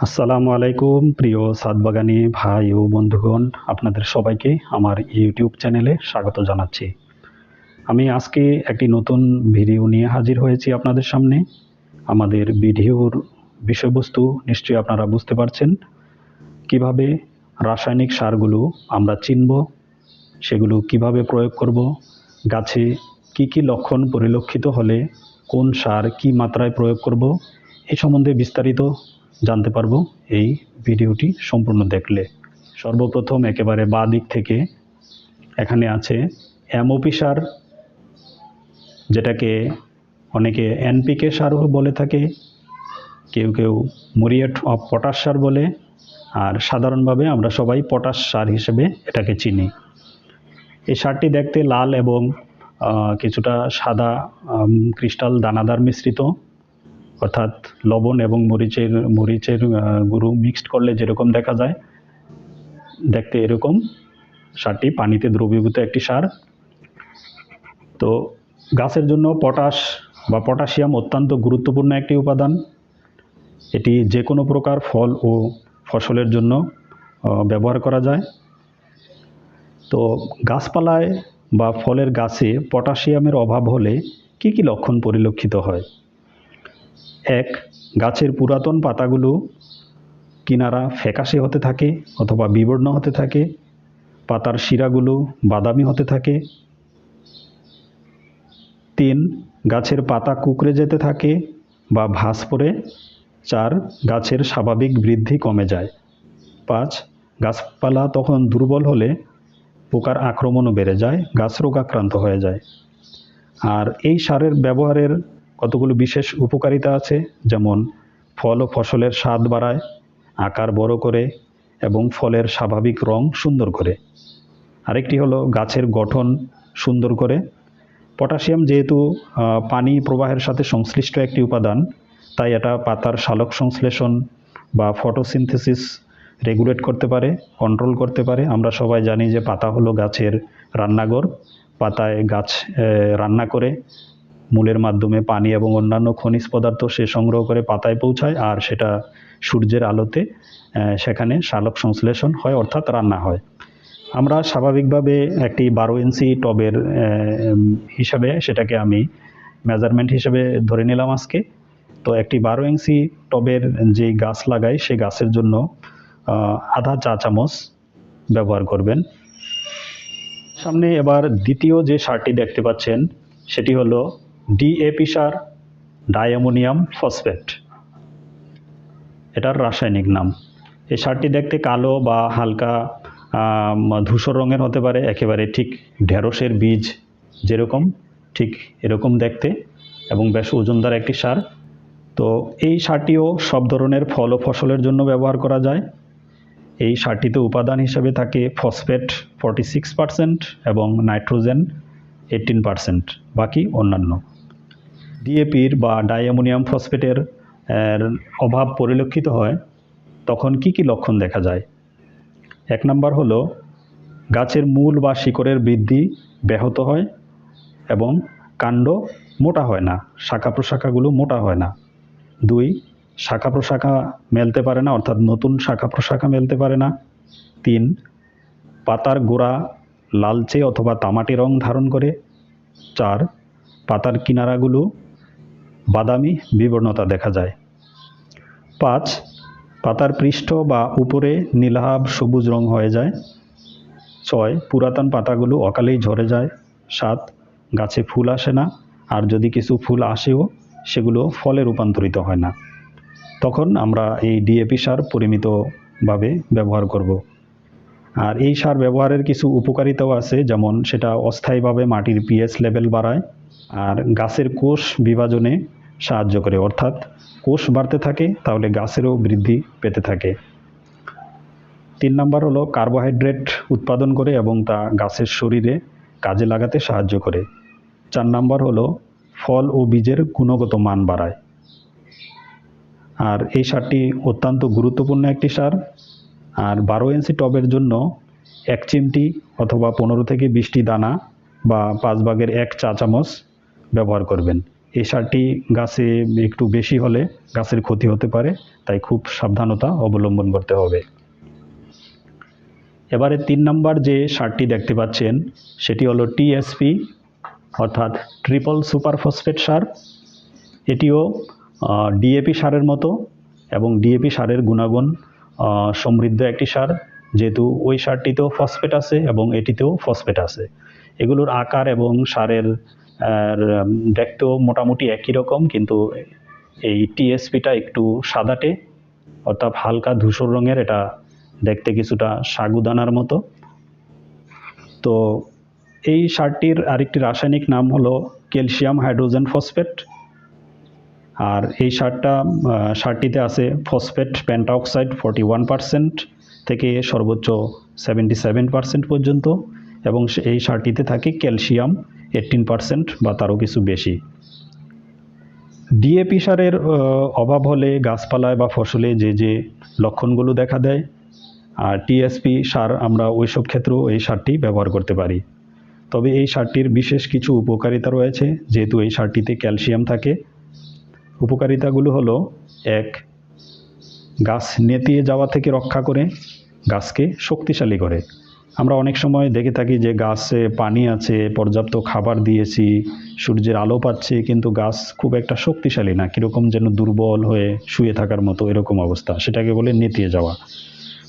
আসসালামু আলাইকুম, প্রিয় সাদবাগানি ভাই ও বন্ধুগণ, আপনাদের সবাইকে আমার ইউটিউব চ্যানেলে স্বাগত জানাচ্ছি। আমি আজকে একটি নতুন ভিডিও নিয়ে হাজির হয়েছি আপনাদের সামনে। আমাদের ভিডিওর বিষয়বস্তু নিশ্চয়ই আপনারা বুঝতে পারছেন। কীভাবে রাসায়নিক সারগুলো আমরা চিনব, সেগুলো কীভাবে প্রয়োগ করব, গাছে কি কি লক্ষণ পরিলক্ষিত হলে কোন সার কি মাত্রায় প্রয়োগ করব, এ সম্বন্ধে বিস্তারিত জানতে পারব এই ভিডিওটি সম্পূর্ণ দেখলে। সর্বপ্রথম একেবারে বাঁ দিক থেকে এখানে আছে এমওপি সার যেটাকে অনেকে এনপিকে সারও বলে থাকে, কেউ কেউ মুরিয়েট অফ পটাশ সার বলে, আর সাধারণভাবে আমরা সবাই পটাশ সার হিসেবে এটাকে চিনি। এই সারটি দেখতে লাল এবং কিছুটা সাদা ক্রিস্টাল দানাদার মিশ্রিত। অর্থাৎ লবণ এবং মরিচের মরিচের গুঁড়ো মিক্সড করলে যেরকম দেখা যায়, দেখতে এরকম। সারটি পানিতে দ্রবীভূত একটি সার। তো গাছের জন্য পটাশ বা পটাশিয়াম অত্যন্ত গুরুত্বপূর্ণ একটি উপাদান। এটি যে কোনো প্রকার ফল ও ফসলের জন্য ব্যবহার করা যায়। তো গাছপালায় বা ফলের গাছে পটাশিয়ামের অভাব হলে কি কি লক্ষণ পরিলক্ষিত হয়? এক, গাছের পুরাতন পাতাগুলো কিনারা ফ্যাকাশে হতে থাকে অথবা বিবর্ণ হতে থাকে। পাতার শিরাগুলো বাদামি হতে থাকে। তিন, গাছের পাতা কুকড়ে যেতে থাকে বা ভাঁজ পড়ে। চার, গাছের স্বাভাবিক বৃদ্ধি কমে যায়। পাঁচ, গাছপালা তখন দুর্বল হলে পোকার আক্রমণও বেড়ে যায়, গাছ রোগাক্রান্ত হয়ে যায়। আর এই সারের ব্যবহারের কতগুলো বিশেষ উপকারিতা আছে? যেমন, ফল ও ফসলের স্বাদ বাড়ায়, আকার বড় করে, এবং ফলের স্বাভাবিক রং সুন্দর করে। আরেকটি হলো গাছের গঠন সুন্দর করে। পটাশিয়াম যেহেতু পানি প্রবাহের সাথে সংশ্লিষ্ট একটি উপাদান, তাই এটা পাতার সালোক সংশ্লেষণ বা ফটোসিনথেসিস রেগুলেট করতে পারে, কন্ট্রোল করতে পারে। আমরা সবাই জানি যে পাতা হলো গাছের রান্নাঘর। পাতায় গাছ রান্না করে মূলের মাধ্যমে পানি এবং অন্যান্য খনিজ পদার্থ সে সংগ্রহ করে পাতায় পৌঁছায় আর সেটা সূর্যের আলোতে সেখানে সালোক সংশ্লেষণ হয় অর্থাৎ রান্না হয়। আমরা স্বাভাবিকভাবে একটি বারো ইঞ্চি টবের হিসাবে সেটাকে আমি মেজারমেন্ট হিসেবে ধরে নিলাম আজকে। তো একটি বারো ইঞ্চি টবের যে গাছ লাগাই সেই গাছের জন্য আধা চা চামচ ব্যবহার করবেন। সামনে এবার দ্বিতীয় যে সারটি দেখতে পাচ্ছেন, সেটি হলো ডিএপি সার ডায়ামোনিয়াম ফসফেট এটার রাসায়নিক নাম। এই সারটি দেখতে কালো বা হালকা ধূসর রঙের হতে পারে, একেবারে ঠিক ঢেঁড়সের বীজ যেরকম, ঠিক এরকম দেখতে এবং বেশ ওজনদার একটি সার। তো এই সারটিও সব ধরনের ফল ও ফসলের জন্য ব্যবহার করা যায়। এই সারটিতে উপাদান হিসেবে থাকে ফসফেট ফর্টি সিক্স পারসেন্ট এবং নাইট্রোজেন এইটিন পারসেন্ট বাকি অন্যান্য। ডিএপির বা ডাইঅ্যামোনিয়াম ফসফেটের অভাব পরিলক্ষিত হয়, তখন কি কি লক্ষণ দেখা যায়? এক নম্বর হলো, গাছের মূল বা শিকড়ের বৃদ্ধি ব্যাহত হয় এবং কাণ্ড মোটা হয় না শাখা প্রশাখাগুলো মোটা হয় না। দুই শাখা প্রশাখা মেলতে পারে না, অর্থাৎ নতুন শাখা প্রশাখা মেলতে পারে না। তিন, পাতার গোড়া লালচে অথবা তামাটে রং ধারণ করে। চার, পাতার কিনারাগুলো বাদামি বিবর্ণতা দেখা যায়। পাঁচ, পাতার পৃষ্ঠ বা উপরে নীলাভ সবুজ রং হয়ে যায়। ছয়, পুরাতন পাতাগুলো অকালেই ঝরে যায়। সাত, গাছে ফুল আসে না, আর যদি কিছু ফুল আসেও সেগুলো ফলে রূপান্তরিত হয় না। তখন আমরা এই ডিএপি সার পরিমিতভাবে ব্যবহার করব। আর এই সার ব্যবহারের কিছু উপকারিতাও আছে, যেমন সেটা অস্থায়ীভাবে মাটির পিএস লেভেল বাড়ায় আর গাছের কোষ বিভাজনে সাহায্য করে। অর্থাৎ কোষ বাড়তে থাকে, তাহলে গাছেরও বৃদ্ধি পেতে থাকে। তিন নম্বর হলো কার্বোহাইড্রেট উৎপাদন করে এবং তা গাছের শরীরে কাজে লাগাতে সাহায্য করে। চার নম্বর হলো ফল ও বীজের গুণগত মান বাড়ায়। আর এই সারটি অত্যন্ত গুরুত্বপূর্ণ একটি সার। আর বারো ইঞ্চি টবের জন্য এক চিমটি অথবা পনেরো থেকে বিশটি দানা বা পাঁচ ভাগের এক চা চামচ ব্যবহার করবেন। এই সারটি গাছে একটু বেশি হলে গাছের ক্ষতি হতে পারে, তাই খুব সাবধানতা অবলম্বন করতে হবে। এবারে তিন নম্বর যে সারটি দেখতে পাচ্ছেন, সেটি হলো টিএসপি অর্থাৎ ট্রিপল সুপার ফসফেট সার। এটিও ডিএপি সারের মতো এবং ডিএপি সারের গুণাগুণ সমৃদ্ধ একটি সার। যেহেতু ওই সারটিতেও ফসফেট আছে এবং এটিতেও ফসফেট আছে। এগুলোর আকার এবং সারের আর, দেখতেও মোটামুটি একই রকম কিন্তু এই টিএসপিটা একটু সাদাটে অর্থাৎ হালকা ধূসর রঙের এটা দেখতে কিছুটা সাগুদানার মতো। তো এই সারটির আরেকটি রাসায়নিক নাম হলো ক্যালসিয়াম হাইড্রোজেন ফসফেট। আর এই সারটা সারটিতে আছে phosphate pentoxide forty one percent থেকে সর্বোচ্চ সেভেন্টি সেভেন পার্সেন্ট পর্যন্ত এবং এই সারটিতে থাকে ক্যালসিয়াম এইটিন পার্সেন্ট বা তারও কিছু বেশি। ডিএপি সারের অভাব হলে গাছপালায় বা ফসলে যে যে লক্ষণগুলো দেখা দেয়, আর টিএসপি সার আমরা ওইসব ক্ষেত্রেও এই সারটি ব্যবহার করতে পারি। তবে এই সারটির বিশেষ কিছু উপকারিতা রয়েছে, যেহেতু এই সারটিতে ক্যালসিয়াম থাকে। উপকারিতাগুলো হলো, এক, গাছ নেতিয়ে যাওয়া থেকে রক্ষা করে, গাছকে শক্তিশালী করে। আমরা অনেক সময় দেখে থাকি যে গাছে পানি আছে, পর্যাপ্ত খাবার দিয়েছি, সূর্যের আলো পাচ্ছে, কিন্তু গাছ খুব একটা শক্তিশালী না। কীরকম যেন দুর্বল হয়ে শুয়ে থাকার মতো এরকম অবস্থা। সেটাকে বলে নেতিয়ে যাওয়া।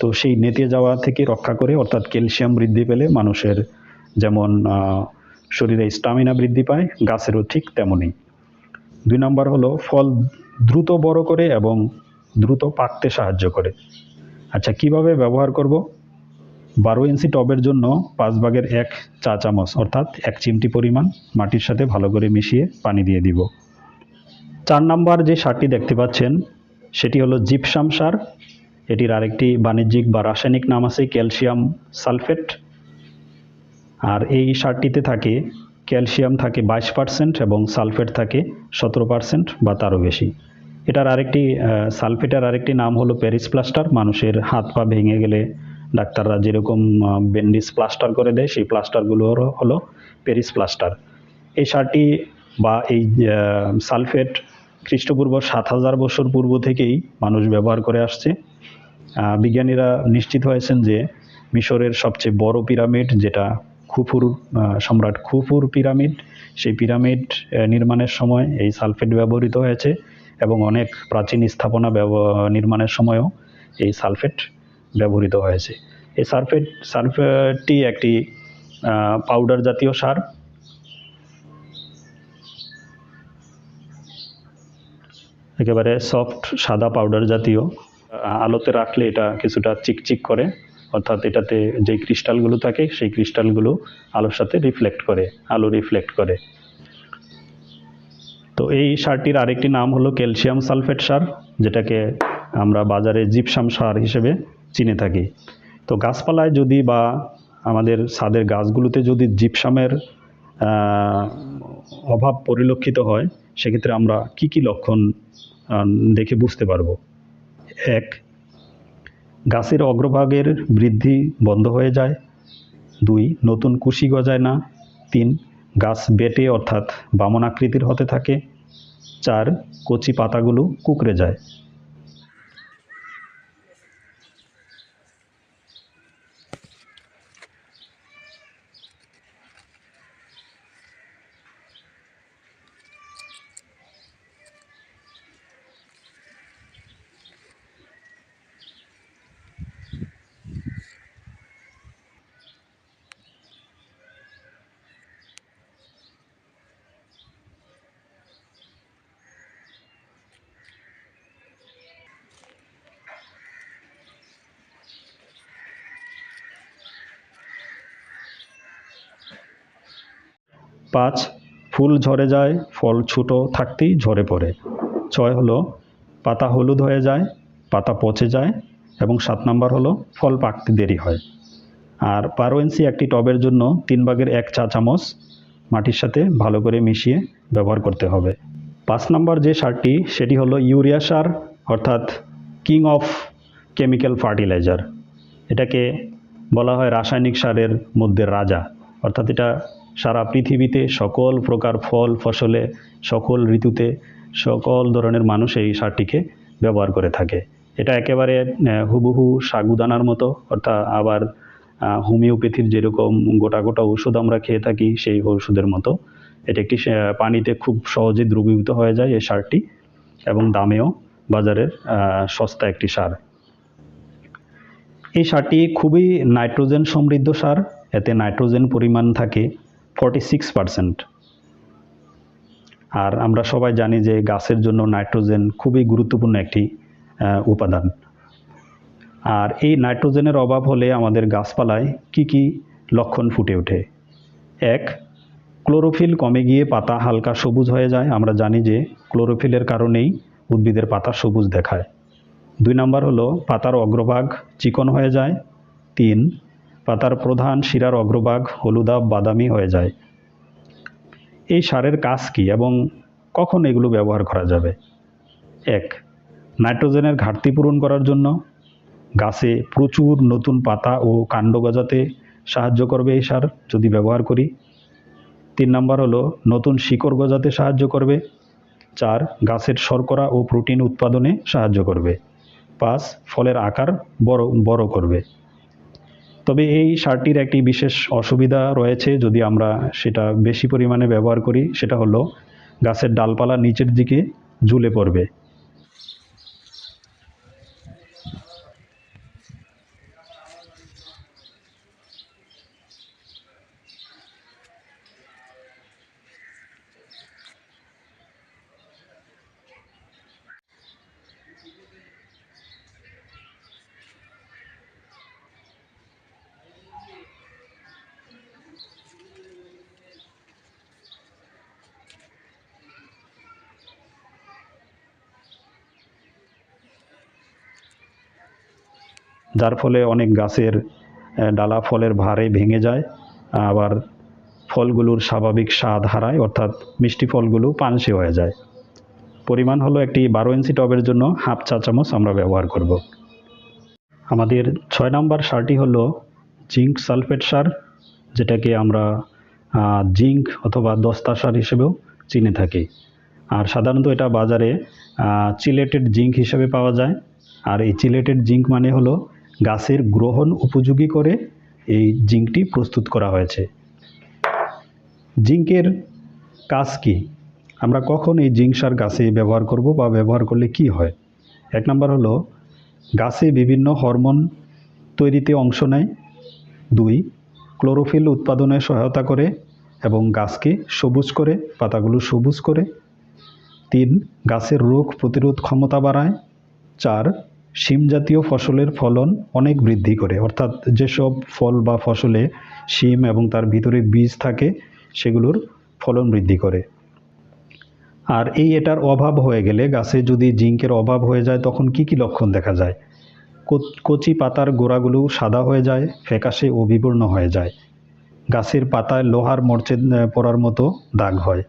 তো সেই নেতিয়ে যাওয়া থেকে রক্ষা করে, অর্থাৎ ক্যালসিয়াম বৃদ্ধি পেলে মানুষের যেমন শরীরে স্টামিনা বৃদ্ধি পায়, গাছেরও ঠিক তেমনই। দুই নম্বর হলো ফল দ্রুত বড় করে এবং দ্রুত পাকতে সাহায্য করে। আচ্ছা কীভাবে ব্যবহার করব? বারো ইঞ্চি টবের জন্য পাঁচ ভাগের এক চা চামচ, অর্থাৎ এক চিমটি পরিমাণ মাটির সাথে ভালো করে মিশিয়ে পানি দিয়ে দিব। চার নাম্বার যে সারটি দেখতে পাচ্ছেন, সেটি হলো জিপসাম সার। এটির আরেকটি বাণিজ্যিক বা রাসায়নিক নাম আছে ক্যালসিয়াম সালফেট। আর এই সারটিতে থাকে, ক্যালসিয়াম থাকে বাইশ পার্সেন্ট এবং সালফেট থাকে সতেরো পার্সেন্ট বা তারও বেশি। এটার আরেকটি সালফেটের আরেকটি নাম হলো প্যারিস প্লাস্টার। মানুষের হাত পা ভেঙে গেলে ডাক্তাররা যেরকম ব্যান্ডেজ প্লাস্টার করে দেয়, সেই প্লাস্টারগুলো হলো- প্যারিস প্লাস্টার। এই সারটি বা এই সালফেট খ্রিস্টপূর্ব সাত হাজার বছর পূর্ব থেকেই মানুষ ব্যবহার করে আসছে। বিজ্ঞানীরা নিশ্চিত হয়েছেন যে মিশরের সবচেয়ে বড় পিরামিড, যেটা খুফুর সম্রাট খুফুর পিরামিড, সেই পিরামিড নির্মাণের সময় এই সালফেট ব্যবহৃত হয়েছে এবং অনেক প্রাচীন স্থাপনা নির্মাণের সময়ও এই সালফেট ব্যবহৃত হয়েছে। এই সালফেট সালফেটটি একটি পাউডার জাতীয় সার। একেবারে সফট সাদা পাউডার জাতীয়। আলোতে রাখলে এটা কিছুটা চিকচিক করে, অর্থাৎ এটাতে যে ক্রিস্টালগুলো থাকে, সেই ক্রিস্টালগুলো আলোর সাথে রিফ্লেক্ট করে, আলো রিফ্লেক্ট করে। তো এই সারটির আরেকটি নাম হলো ক্যালসিয়াম সালফেট সার, যেটাকে আমরা বাজারে জিপসাম সার হিসেবে চিনে থাকি। তো গাছপালায় যদি বা আমাদের ছাদের গাছগুলোতে যদি জিপসামের অভাব পরিলক্ষিত হয়, সেক্ষেত্রে আমরা কি কি লক্ষণ দেখে বুঝতে পারব? এক, গাছের অগ্রভাগের বৃদ্ধি বন্ধ হয়ে যায়। দুই, নতুন কুশি গজায় না। তিন, গাছ বেটে অর্থাৎ বামন আকৃতির হতে থাকে। চার, কচি পাতাগুলো কুকড়ে যায়। পাঁচ ফুল ঝরে যায়, ফল ছোট থাকতেই ঝরে পড়ে। ছয় হলো, পাতা হলুদ হয়ে যায়, পাতা পচে যায় এবং সাত নাম্বার হলো, ফল পাকতে দেরি হয়। আর ইঞ্চি একটি টবের জন্য তিন ভাগের এক চা চামচ মাটির সাথে ভালো করে মিশিয়ে ব্যবহার করতে হবে। পাঁচ নাম্বার যে সারটি, সেটি হলো ইউরিয়া সার, অর্থাৎ কিং অফ কেমিক্যাল ফার্টিলাইজার। এটাকে বলা হয় রাসায়নিক সারের মধ্যে রাজা, অর্থাৎ এটা সারা পৃথিবীতে সকল প্রকার ফল, ফসলে, সকল ঋতুতে সকল ধরনের মানুষ এই সারটিকে ব্যবহার করে থাকে। এটা একেবারে হুবহু সাগুদানার মতো, অর্থাৎ আবার হোমিওপ্যাথির যেরকম গোটা গোটা ওষুধ আমরা খেয়ে থাকি, সেই ওষুধের মতো। এটা একটি পানিতে খুব সহজে দ্রবীভূত হয়ে যায় এই সারটি, এবং দামেও বাজারের সস্তা একটি সার। এই সারটি খুবই নাইট্রোজেন সমৃদ্ধ সার, এতে নাইট্রোজেন পরিমাণ থাকে। ফর্টি সিক্স পারসেন্ট আর আমরা সবাই জানি যে গাছের জন্য নাইট্রোজেন খুবই গুরুত্বপূর্ণ একটি উপাদান। আর এই নাইট্রোজেনের অভাব হলে আমাদের গাছপালায় কি কি লক্ষণ ফুটে ওঠে? এক, ক্লোরোফিল কমে গিয়ে পাতা হালকা সবুজ হয়ে যায়। আমরা জানি যে ক্লোরোফিলের কারণেই উদ্ভিদের পাতা সবুজ দেখায়। দুই নম্বর হলো পাতার অগ্রভাগ চিকন হয়ে যায়। তিন পাতার প্রধান শিরার অগ্রভাগ হলুদাব বাদামি হয়ে যায়। এই সারের কাজ কী এবং কখন এগুলো ব্যবহার করা যাবে? এক, নাইট্রোজেনের ঘাটতি পূরণ করার জন্য গাছে প্রচুর নতুন পাতা ও কাণ্ড গজাতে সাহায্য করবে এই সার যদি ব্যবহার করি। তিন নম্বর হলো, নতুন শিকড় গজাতে সাহায্য করবে। চার, গাছের শর্করা ও প্রোটিন উৎপাদনে সাহায্য করবে। পাঁচ, ফলের আকার বড় বড় করবে। তবে এই সারটির একটি বিশেষ অসুবিধা রয়েছে যদি আমরা সেটা বেশি পরিমাণে ব্যবহার করি, সেটা হলো গাছের ডালপালা নিচের দিকে ঝুলে পড়বে। যার ফলে অনেক গাছের ডালা ফলের ভারে ভেঙে যায়। আবার ফলগুলোর স্বাভাবিক স্বাদ হারায়, অর্থাৎ মিষ্টি ফলগুলো পানসে হয়ে যায়। পরিমাণ হলো একটি বারো ইঞ্চি টবের জন্য হাফ চা চামচ আমরা ব্যবহার করব। আমাদের ছয় নম্বর সারটি হলো জিঙ্ক সালফেট সার, যেটাকে আমরা জিঙ্ক অথবা দস্তা সার হিসেবেও চিনে থাকি। আর সাধারণত এটা বাজারে চিলেটেড জিঙ্ক হিসেবে পাওয়া যায়। আর এই চিলেটেড জিঙ্ক মানে হলো গাছের গ্রহণ উপযোগী করে এই জিঙ্কটি প্রস্তুত করা হয়েছে। জিঙ্কের কাজ কি? আমরা কখন এই জিঙ্ক সার গাছে ব্যবহার করব বা ব্যবহার করলে কি হয়? এক নম্বর হলো, গাছে বিভিন্ন হরমোন তৈরিতে অংশ নেয়। দুই, ক্লোরোফিল উৎপাদনে সহায়তা করে এবং গাছকে সবুজ করে, পাতাগুলো সবুজ করে। তিন, গাছের রোগ প্রতিরোধ ক্ষমতা বাড়ায়। চার শিম জাতীয় ফসলের ফলন অনেক বৃদ্ধি করে। অর্থাৎ যেসব ফল বা ফসলে শিম এবং তার ভিতরে বীজ থাকে, সেগুলোর ফলন বৃদ্ধি করে। আর এই এটার অভাব হয়ে গেলে গাছে যদি জিঙ্কের অভাব হয়ে যায়, তখন কি কি লক্ষণ দেখা যায়? কচি পাতার গোড়াগুলো সাদা হয়ে যায়, ফ্যাকাশে ও বিবর্ণ হয়ে যায়। গাছের পাতায় লোহার মরচে পড়ার মতো দাগ হয়।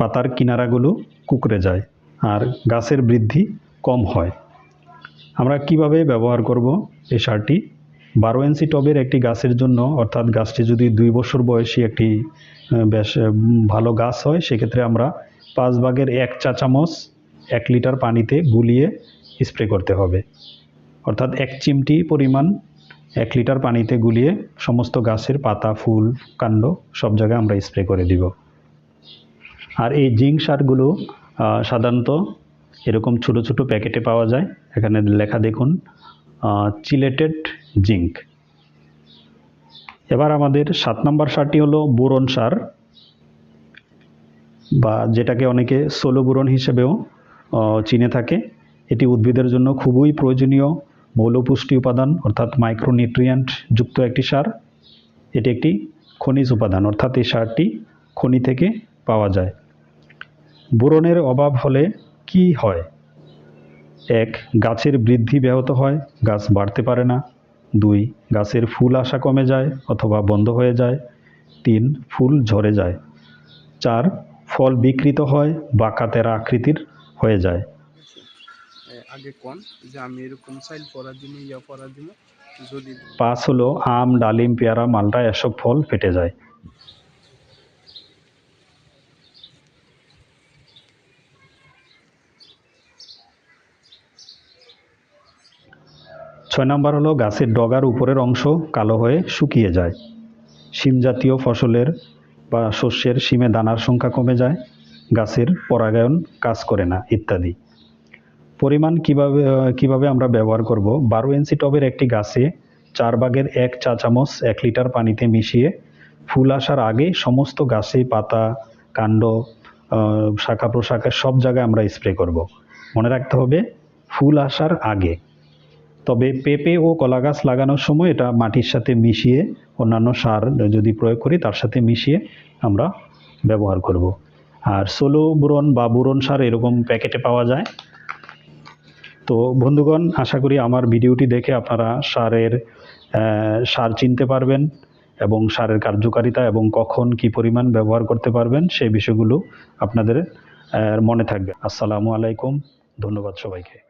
পাতার কিনারাগুলো কুকড়ে যায় আর গাছের বৃদ্ধি কম হয়। আমরা কীভাবে ব্যবহার করব এই সারটি? বারো ইঞ্চি টবের একটি গাছের জন্য, অর্থাৎ গাছটি যদি দুই বছর বয়সী একটি বেশ ভালো গাছ হয়, সেক্ষেত্রে আমরা পাঁচ ভাগের এক চা চামচ, এক লিটার পানিতে গুলিয়ে স্প্রে করতে হবে। অর্থাৎ এক চিমটি পরিমাণ এক লিটার পানিতে গুলিয়ে সমস্ত গাছের পাতা, ফুল, কাণ্ড সব জায়গায় আমরা স্প্রে করে দিব। আর এই জিঙ্ক সারগুলো সাধারণত এরকম ছোট ছোট প্যাকেটে পাওয়া যায়। এখানে লেখা দেখুন চিলেটেড জিঙ্ক। এবার আমাদের সাত নম্বর সারটি হলো বোরন সার, বা যেটাকে অনেকে সোলো বোরন হিসেবেও চিনে থাকে। এটি উদ্ভিদের জন্য খুবই প্রয়োজনীয় মৌলপুষ্টি উপাদান, অর্থাৎ মাইক্রোনিউট্রিয়েন্ট যুক্ত একটি সার। এটি একটি খনিজ উপাদান, অর্থাৎ এই সারটি খনি থেকে পাওয়া যায়। বোরনের অভাব হলে কি হয়? এক গাছের বৃদ্ধি ব্যাহত হয় গাছ বাড়তে পারে না। দুই গাছের ফুল আসা কমে যায় অথবা বন্ধ হয়ে যায়। তিন ফুল ঝরে যায়। চার ফল বিকৃত হয় বা কাতেরা আকৃতির হয়ে যায়। আগে কোন? যে আমি এরকম চাইল পড়া দিব ইয়া পড়া দিব যদি পাঁচ হলো আম ডালিম পেয়ারা মালটা এসব ফল ফেটে যায়। ছয় নম্বর হলো গাছের ডগার উপরের অংশ কালো হয়ে শুকিয়ে যায়। শিম জাতীয় ফসলের বা শস্যের শিমে দানার সংখ্যা কমে যায়, গাছের পরাগায়ন কাজ করে না, ইত্যাদি। পরিমাণ কীভাবে কীভাবে আমরা ব্যবহার করব? বারো ইঞ্চি টবের একটি গাছে চার ভাগের এক চা চামচ এক লিটার পানিতে মিশিয়ে ফুল আসার আগে সমস্ত গাছে পাতা, কাণ্ড শাখা প্রশাখা সব জায়গায় আমরা স্প্রে করব। মনে রাখতে হবে, ফুল আসার আগে। তবে পেঁপে ও কলা গাছ লাগানোর সময় এটা মাটির সাথে মিশিয়ে অন্যান্য সার যদি প্রয়োগ করি, তার সাথে মিশিয়ে আমরা ব্যবহার করব। আর সোলো বুরন বা বুরন সার এরকম প্যাকেটে পাওয়া যায়। তো বন্ধুগণ, আশা করি আমার ভিডিওটি দেখে আপনারা সারের সার চিনতে পারবেন এবং সারের কার্যকারিতা এবং কখন কি পরিমাণ ব্যবহার করতে পারবেন, সেই বিষয়গুলো আপনাদের মনে থাকবে। আসসালামু আলাইকুম, ধন্যবাদ সবাইকে।